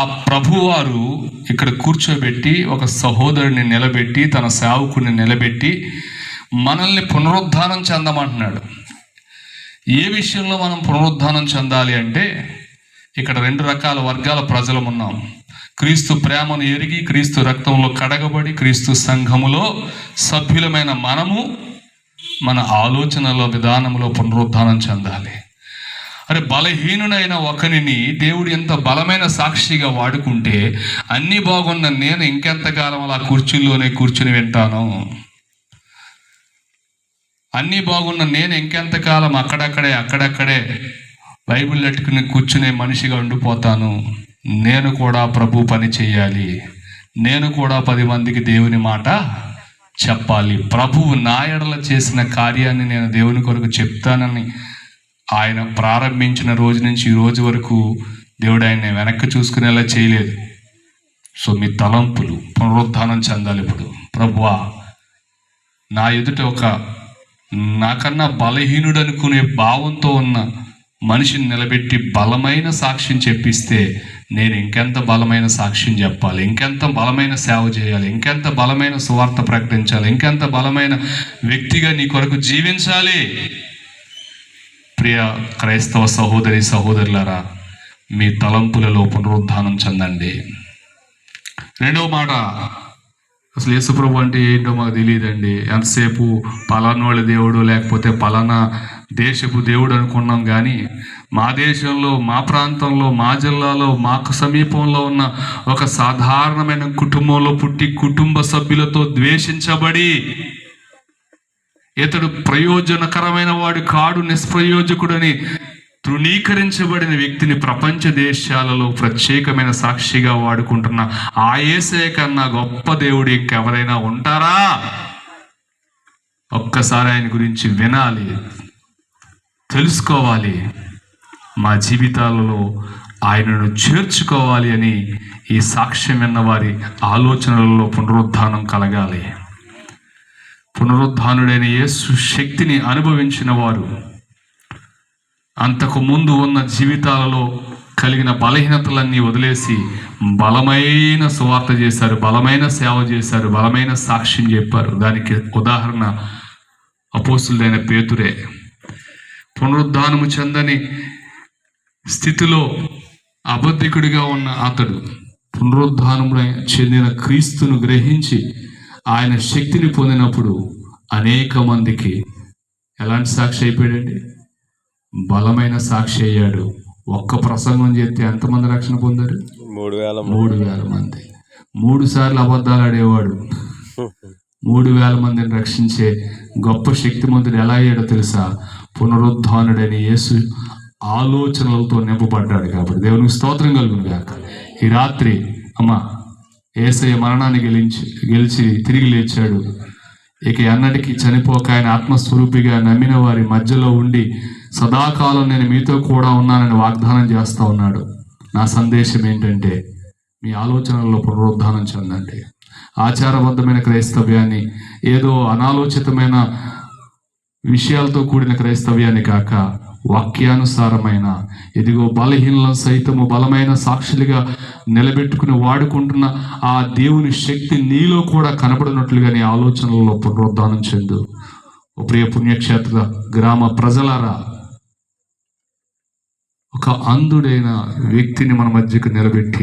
ఆ ప్రభువారు ఇక్కడ కూర్చోబెట్టి ఒక సహోదరుని నిలబెట్టి తన సేవకుని నిలబెట్టి మనల్ని పునరుద్ధానం చెందమంటున్నాడు. ఏ విషయంలో మనం పునరుద్ధానం చెందాలి అంటే ఇక్కడ రెండు రకాల వర్గాల ప్రజలు ఉన్నాం. క్రీస్తు ప్రేమను ఎరిగి క్రీస్తు రక్తంలో కడగబడి క్రీస్తు సంఘములో సభ్యులమైన మనము మన ఆలోచనలో విధానంలో పునరుద్ధానం చెందాలి. అరే బలహీనుడైన ఒకరిని దేవుడు ఎంత బలమైన సాక్షిగా వాడుకుంటే అన్ని బాగున్న నేను ఇంకెంతకాలం అలా కుర్చీల్లోనే కూర్చుని వింటాను. అన్నీ బాగున్న నేను ఇంకెంతకాలం అక్కడక్కడే అక్కడక్కడే బైబిల్ పెట్టుకుని కూర్చునే మనిషిగా ఉండిపోతాను. నేను కూడా ప్రభు పని చేయాలి. నేను కూడా పది మందికి దేవుని మాట చెప్పాలి. ప్రభువు నా ఎడల చేసిన కార్యాన్ని నేను దేవుని కొరకు చెప్తానని ఆయన ప్రారంభించిన రోజు నుంచి ఈ రోజు వరకు దేవుడు ఆయన వెనక్కి చూసుకునేలా చేయలేదు. సో మీ తలంపులు పునరుద్ధానం చెందాలి ఇప్పుడు. ప్రభువా నా ఎదుట ఒక నాకన్నా బలహీనుడు అనుకునే భావంతో ఉన్న మనిషిని నిలబెట్టి బలమైన సాక్ష్యం చెప్పిస్తే నేను ఇంకెంత బలమైన సాక్ష్యం చెప్పాలి? ఇంకెంత బలమైన సేవ చేయాలి? ఇంకెంత బలమైన సువార్త ప్రకటించాలి? ఇంకెంత బలమైన వ్యక్తిగా నీ కొరకు జీవించాలి? ప్రియ క్రైస్తవ సహోదరి సహోదరులారా మీ తలంపులలో పునరుద్ధానం చెందండి. రెండవ మాట అసలు యేసుప్రభు అంటే ఏంటో మాకు తెలియదండి. ఎంతసేపు పలానోళ్ళ దేవుడు లేకపోతే పలానా దేశపు దేవుడు అనుకున్నాం కానీ మా దేశంలో మా ప్రాంతంలో మా జిల్లాలో మాకు సమీపంలో ఉన్న ఒక సాధారణమైన కుటుంబంలో పుట్టి కుటుంబ సభ్యులతో ద్వేషించబడి ఇతడు ప్రయోజనకరమైన వాడు కాడు నిష్ప్రయోజకుడని తృణీకరించబడిన వ్యక్తిని ప్రపంచ దేశాలలో ప్రత్యేకమైన సాక్షిగా వాడుకుంటున్న ఆ ఏసే కన్నా గొప్ప దేవుడు ఇంకెవరైనా ఉంటారా? ఒక్కసారి ఆయన గురించి వినాలి తెలుసుకోవాలి. మా జీవితాలలో ఆయనను చేర్చుకోవాలి అని ఈ సాక్ష్యం విన్న వారి ఆలోచనలలో పునరుద్ధానం కలగాలి. పునరుద్ధానుడైన యేసు శక్తిని అనుభవించిన వారు. అంతకు ముందు ఉన్న జీవితాలలో కలిగిన బలహీనతలన్నీ వదిలేసి బలమైన సువార్త చేశారు బలమైన సేవ చేశారు బలమైన సాక్ష్యం చెప్పారు. దానికి ఉదాహరణ అపోసులైన పేతురే. పునరుద్ధానము చెందని స్థితిలో అబద్ధికుడిగా ఉన్న అతడు పునరుద్ధానము చెందిన క్రీస్తును గ్రహించి ఆయన శక్తిని పొందినప్పుడు అనేక మందికి ఎలాంటి సాక్షి అయిపోయాడండి? బలమైన సాక్షి అయ్యాడు. ఒక్క ప్రసంగం చేస్తే ఎంతమంది రక్షణ పొందారు? మూడు వేల మూడు వేల మంది. మూడు సార్లు అబద్ధాలు ఆడేవాడు. మూడు వేల మందిని రక్షించే గొప్ప శక్తిమంతుడు ఎలా అయ్యాడో తెలుసా? పునరుద్ధానుడైన యేసు ఆలోచనలతో నింపబడ్డాడు కాబట్టి దేవునికి స్తోత్రం కలుగును గాక. ఈ రాత్రి అమ్మ ఏసయ్య మరణాన్ని గెలించి గెలిచి తిరిగి లేచాడు. ఇక ఎన్నటికీ చనిపోక ఆయన ఆత్మస్వరూపిగా నమ్మిన వారి మధ్యలో ఉండి సదాకాలం నేను మీతో కూడా ఉన్నానని వాగ్దానం చేస్తూ ఉన్నాడు. నా సందేశం ఏంటంటే మీ ఆలోచనల్లో పునరుద్ధానం చెందండి. ఆచారబద్ధమైన క్రైస్తవ్యాన్ని ఏదో అనాలోచితమైన విషయాలతో కూడిన క్రైస్తవ్యాన్ని కాక వాక్యానుసారమైన ఇదిగో బలహీనలను సైతము బలమైన సాక్షులుగా నిలబెట్టుకుని వాడుకుంటున్న ఆ దేవుని శక్తి నీలో కూడా కనబడినట్లుగా నీ ఆలోచనలలో పునరుద్ధానం చెందు. ప్రియ పుణ్యక్షేత్ర గ్రామ ప్రజలారా ఒక అంధుడైన వ్యక్తిని మన మధ్యకు నిలబెట్టి